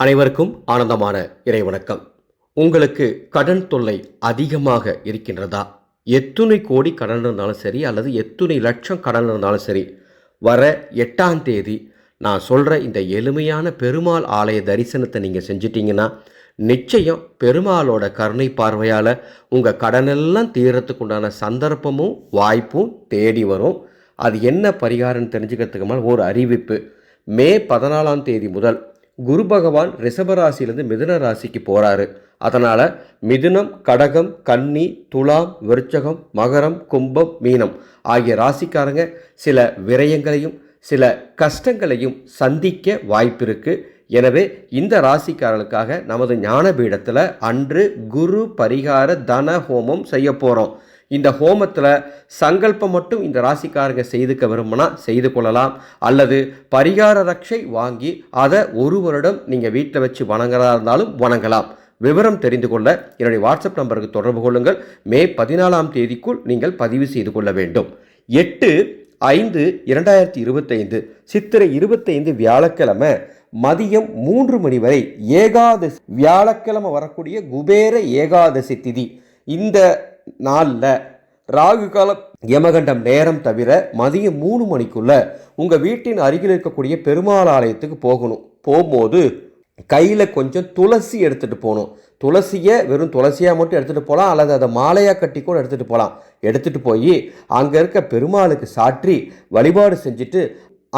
அனைவருக்கும் ஆனந்தமான இறைவணக்கம் உங்களுக்கு கடன் தொல்லை அதிகமாக இருக்கின்றதா? எத்துணை கோடி கடன் இருந்தாலும் சரி அல்லது எத்துணை லட்சம் கடன் இருந்தாலும் சரி வர எட்டாம் தேதி நான் சொல்கிற இந்த எளிமையான பெருமாள் ஆலய தரிசனத்தை நீங்கள் செஞ்சிட்டிங்கன்னா நிச்சயம் பெருமாளோட கருணை பார்வையால் உங்கள் கடனெல்லாம் தீரத்துக்கு உண்டான சந்தர்ப்பமும் வாய்ப்பும் தேடி வரும். அது என்ன பரிகாரம்னு தெரிஞ்சுக்கிறதுக்கு மேலே ஒரு அறிவிப்பு. மே பதினாலாம் தேதி முதல் குரு பகவான் ரிஷபராசியிலேருந்து மிதுன ராசிக்கு போகிறாரு அதனால் மிதுனம் கடகம் கன்னி துலாம் விருச்சகம் மகரம் கும்பம் மீனம் ஆகிய ராசிக்காரங்க சில விரயங்களையும் சில கஷ்டங்களையும் சந்திக்க வாய்ப்பிருக்கு. எனவே இந்த ராசிக்காரர்களுக்காக நமது ஞானபீடத்தில் அன்று குரு பரிகார தன ஹோமம் செய்ய போகிறோம் இந்த ஹோமத்தில் சங்கல்பம் மட்டும் இந்த ராசிக்காரங்க செய்துக்க விரும்பினா செய்து கொள்ளலாம். அல்லது பரிகார ரக்ஷை வாங்கி அதை ஒரு வருடம் நீங்கள் வீட்டில் வச்சு வணங்குறதா இருந்தாலும் வணங்கலாம். விவரம் தெரிந்து கொள்ள என்னுடைய வாட்ஸ்அப் நம்பருக்கு தொடர்பு கொள்ளுங்கள். மே பதினாலாம் தேதிக்குள் நீங்கள் பதிவு செய்து கொள்ள வேண்டும். எட்டு ஐந்து இரண்டாயிரத்தி இருபத்தைந்து சித்திரை இருபத்தைந்து வியாழக்கிழமை மதியம் மூன்று மணி வரை ஏகாதசி வியாழக்கிழமை வரக்கூடிய குபேர ஏகாதசி திதி. இந்த நாளில் ராகு காலம் யமகண்டம் நேரம் தவிர மதியம் மூணு மணிக்குள்ள உங்கள் வீட்டின் அருகில் இருக்கக்கூடிய பெருமாள் ஆலயத்துக்கு போகணும். போகும்போது கையில் கொஞ்சம் துளசி எடுத்துகிட்டு போகணும். துளசியை வெறும் துளசியாக மட்டும் எடுத்துகிட்டு போகலாம் அல்லது அதை மாலையாக கட்டி கூட எடுத்துகிட்டு போகலாம். எடுத்துகிட்டு போய் அங்கே இருக்க பெருமாளுக்கு சாற்றி வழிபாடு செஞ்சுட்டு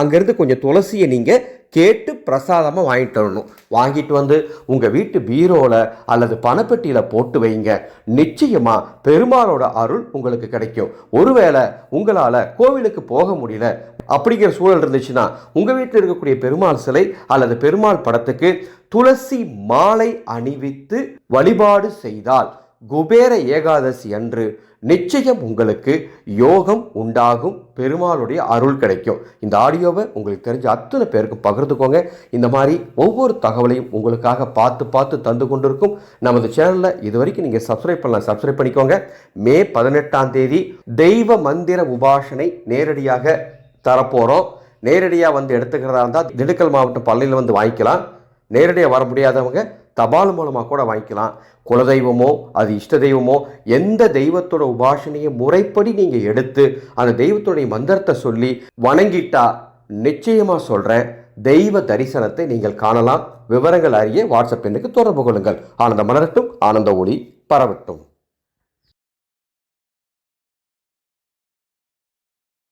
அங்கேருந்து கொஞ்சம் துளசியை நீங்கள் கேட்டு பிரசாதமாக வாங்கிட்டு வரணும். வாங்கிட்டு வந்து உங்கள் வீட்டு பீரோவில் அல்லது பணப்பெட்டியில் போட்டு வைங்க. நிச்சயமாக பெருமாளோட அருள் உங்களுக்கு கிடைக்கும். ஒருவேளை உங்களால் கோவிலுக்கு போக முடியல அப்படிங்கிற சூழல் இருந்துச்சுன்னா உங்கள் வீட்டில் இருக்கக்கூடிய பெருமாள் சிலை அல்லது பெருமாள் படத்துக்கு துளசி மாலை அணிவித்து வழிபாடு செய்தால் குபேர ஏகாதசி அன்று நிச்சயம் உங்களுக்கு யோகம் உண்டாகும். பெருமாளுடைய அருள் கிடைக்கும். இந்த ஆடியோவை உங்களுக்கு தெரிஞ்ச அத்தனை பேருக்கும் பகிர்ந்துக்கோங்க. இந்த மாதிரி ஒவ்வொரு தகவலையும் உங்களுக்காக பார்த்து பார்த்து தந்து கொண்டிருக்கும் நமது சேனலில் இது வரைக்கும் நீங்கள் சப்ஸ்கிரைப் பண்ணலாம் சப்ஸ்கிரைப் பண்ணிக்கோங்க. மே பதினெட்டாம் தேதி தெய்வ மந்திர உபாசனை நேரடியாக தரப்போகிறோம் நேரடியாக வந்து எடுத்துக்கிறதா இருந்தால் திண்டுக்கல் மாவட்டம் பள்ளியில் வந்து வாங்கிக்கலாம். நேரடியாக வர முடியாதவங்க தபால் மூலமாக கூட வாங்கிக்கலாம். குலதெய்வமோ அது இஷ்ட தெய்வமோ எந்த தெய்வத்தோட உபாசனையை முறைப்படி நீங்கள் எடுத்து அந்த தெய்வத்துடைய மந்திரத்தை சொல்லி வணங்கிட்டா நிச்சயமாக சொல்கிறேன் தெய்வ தரிசனத்தை நீங்கள் காணலாம். விவரங்கள் அறிய வாட்ஸ்அப் எண்ணுக்கு தொடர்பு கொள்ளுங்கள். ஆனந்த மலரட்டும் ஆனந்த ஒளி பரவட்டும்.